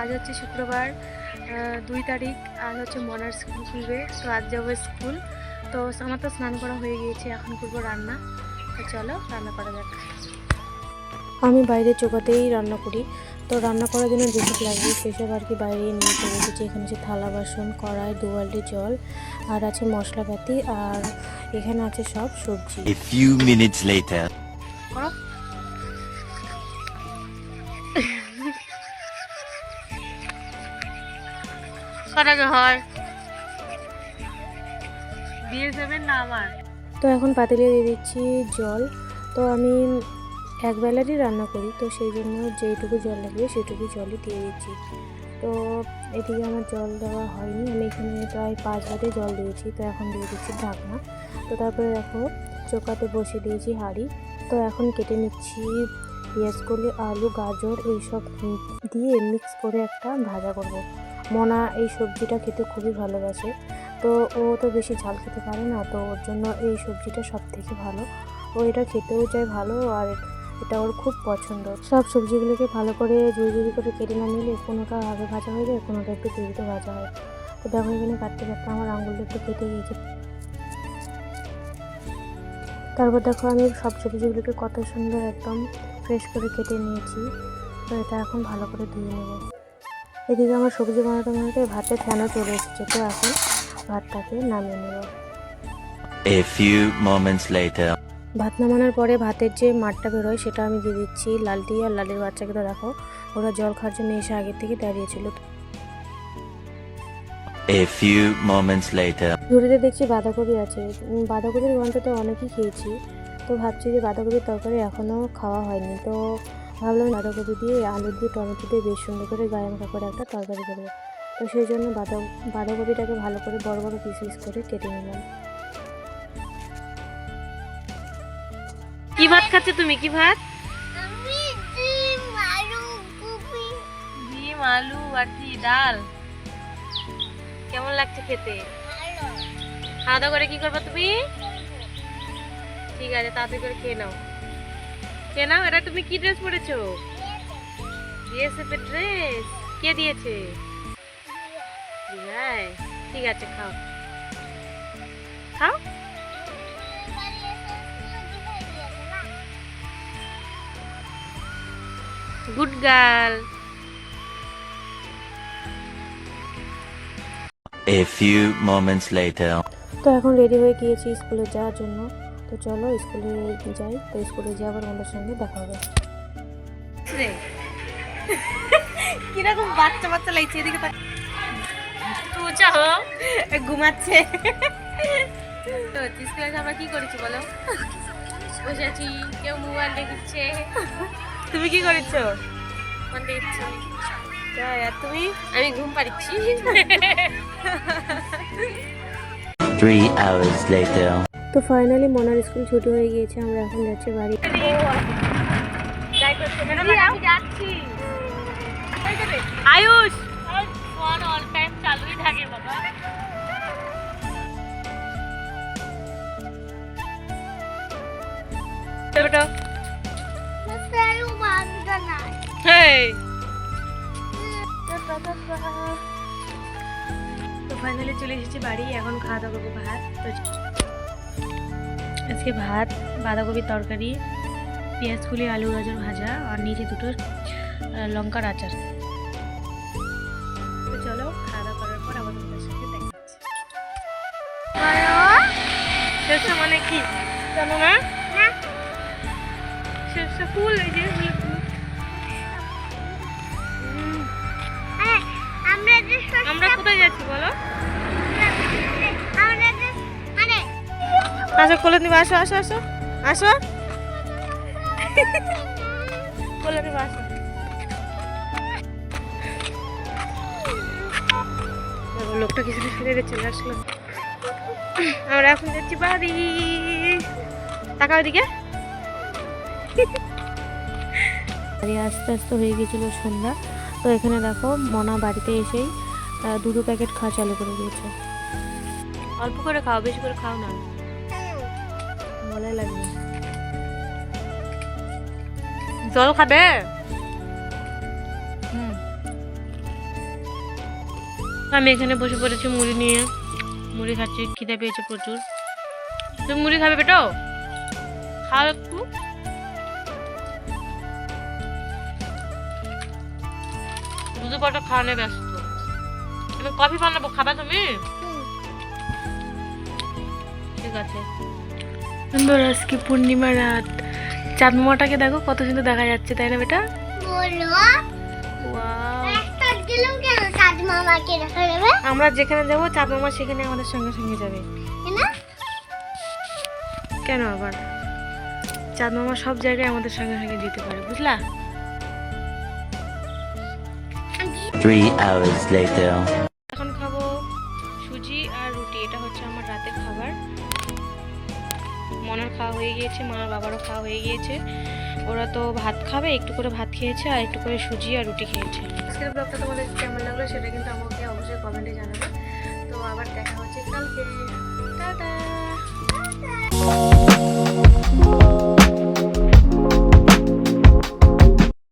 আজ হচ্ছে শুক্রবার দুই তারিখ আজ হচ্ছে মনার স্কুল খুলবে তো আজ যাব স্কুল। তো আমার তো স্নান করা হয়ে গিয়েছে এখন করব রান্না। তো চলো রান্না করা যাক। আমি বাইরে চোকাতেই রান্না করি। তো রান্না করার জন্য যেসব লাগবে সেসব আর কি বাইরে নিয়ে চলে এসেছি। এখানে আছে থালা বাসন কড়াই দু বালতি জল আর আছে মশলাপাতি আর এখানে আছে সব সবজি। তো এখন পাতিলে দিয়ে দিচ্ছি জল। তো আমি এক বেলারই রান্না করি, তো সেই জন্য যেইটুকু জল লাগবে সেইটুকু জলই দিয়ে দিচ্ছি। তো এদিকে আমার জল দেওয়া হয়নি, আমি এখানে প্রায় পাঁচ বাটে জল দিয়েছি, তো এখন দিয়ে দিচ্ছি ঢাকনা। তো তারপরে দেখো, চোকাতে বসিয়ে দিয়েছি হাঁড়ি। তো এখন কেটে নিচ্ছি পেঁয়াজ কলি, আলু, গাজর, এইসব দিয়ে মিক্স করে একটা ভাজা করব। মনা এই সবজিটা খেতে খুবই ভালোবাসে। তো ও তো বেশি ঝাল খেতে পারে না, তো ওর জন্য এই সবজিটা সব থেকে ভালো। ও এটা খেতেও চায় ভালো আর এটা ওর খুব পছন্দ। সব সবজিগুলোকে ভালো করে জুড়ি জুড়ি করে কেটে না নিলে কোনোটা আগে ভাজা হয়ে যায়, কোনোটা একটু দেরিতে ভাজা হয়। তো দেখো এখানে কাটতে কাটতে আমার আঙুলটা একটু কেটে গিয়েছে। তারপর দেখো আমি সব সবজিগুলোকে কত সুন্দর একদম ফ্রেশ করে কেটে নিয়েছি। তো এটা এখন ভালো করে ধুয়ে নেব। এদিকে আমার সবজি বানাতে বানাতে ভাতের ফ্যানও চলে এসেছে তো এখন ভাতটাকে নামিয়ে নেব। A few moments later. ভাত নামানোর পরে ভাতের যে মাঠটা বেরোয় সেটা আমি দিয়ে দিচ্ছি লালটি আর লালের বাচ্চাকে তো দেখো ওরা জল খাওয়ার জন্য এসে আগের থেকে দাঁড়িয়েছিল। A few moments later. ঝুড়িতে দেখছি বাঁধাকপি আছে। বাঁধাকপির গন্ধ তো অনেকই খেয়েছি। তো ভাবছি যে বাঁধাকপির তরকারি এখনও খাওয়া হয়নি। তো ভাবলাম বাঁধাকপি দিয়ে আলু দিয়ে টমেটো দিয়ে বেশ সুন্দর করে গায়ে মাখা করে একটা তরকারি করব। তো সেই জন্য বাঁধা বাঁধাকপিটাকে ভালো করে বড় বড় পিস পিস করে কেটে নিলাম। কি ভাত খাচ্ছ তুমি? কি ভাত? ডিম আলু আর কি ডাল। কেমন লাগছে খেতে? ভালো। খাওয়া দাওয়া করে কি করবে তুমি? ঠিক আছে তাড়াতাড়ি করে খেয়ে নাও। খেয়ে নাও এটা তুমি কি ড্রেস পরেছো? বিএসএফ এর ড্রেস কে দিয়েছে? ঠিক আছে খাও। খাও? Good girl A few moments later. তো এখন রেডি হয়ে গিয়েছি স্কুলে যাওয়ার জন্য। তো চলো স্কুলে যাই তো স্কুলে যাওয়ার আমাদের সঙ্গে দেখা হবে। রে। কীরকম বাচ্চা বাচ্চা লাগছে এদিকে ঘুমাচ্ছে। তো স্কুলে আমরা কি করেছি বলো? বসে আছি কেউ মোবাইল দেখছে। তুমি কি করেছ? ফোন দেখছি। আর তুমি? আমি ঘুম পাড়িচ্ছি। Three hours later. তো ফাইনালি মনার স্কুল ছুটি হয়ে গিয়েছে আমরা এখন যাচ্ছি বাড়ি। আয়ুষ! অল টাইম চালুই থাকে বাবা বেটা মশারু বাঁধা নাই হেই! তো ফাইনালি চলে এসেছি বাড়ি এখন খাওয়া দাওয়া করব ভাত। তো আজকে ভাত বাঁধাকপির তরকারি পেঁয়াজ কুলি আলু গাজর ভাজা আর নিচে দুটো লঙ্কার আচার। চলো খাওয়া দাওয়া করার পর আবার তোমাদের সাথে দেখা হচ্ছে। মানে কি? জানো না। ফুল এই যে আমরা কোথায় যাচ্ছি বলো? আসো, কোলে নিবে, আসো আসো আসো আসো। কোলে নিবে, আসো। লোকটা কিছু ফিরে চলে আসলো। আমরা এখন যাচ্ছি বাড়ি। তাকাও দিকে বাড়ি আস্তে আস্তে হয়ে গিয়েছিল সন্ধ্যা। তো এখানে দেখো, মনা বাড়িতে এসেই দুটো প্যাকেট খাওয়া চালু করে দিয়েছে। অল্প করে খাও, বেশি করে খাও না। লাগবে জল খাবে? আমি এখানে বসে পড়েছি মুড়ি নিয়ে। মুড়ি খাচ্ছি খিদে পেয়েছে প্রচুর। তুমি মুড়ি খাবে বেটো? খাও একটু। দুধ পাটা খাওয়ানো ব্যস্ত। আমি কফি বানাবো খাবা তুমি? ঠিক আছে। সুন্দর আজকে পূর্ণিমা রাত। চাঁদ মামাটাকে দেখো কত সুন্দর দেখা যাচ্ছে তাই না বেটা? আমরা যেখানে যাব চাঁদ মামা সেখানে আমাদের সঙ্গে সঙ্গে যাবে। কেন আবার? চাঁদ মামা সব জায়গায় আমাদের সঙ্গে সঙ্গে যেতে পারে বুঝলা? Three hours later. এখন খাব সুজি আর রুটি এটা হচ্ছে আমার রাতের খাবার। মনার খাওয়া হয়ে গিয়েছে, মা বাবারও খাওয়া হয়ে গিয়েছে। ওরা তো ভাত খাবে, একটু করে ভাত খেয়েছে আর একটু করে সুজি আর রুটি খেয়েছে। আজকের ব্লগটা তোমাদের কেমন লাগল সেটা কিন্তু আমাকে অবশ্যই কমেন্টে জানাবে। তো আবার দেখা হচ্ছে কালকে। টাটা!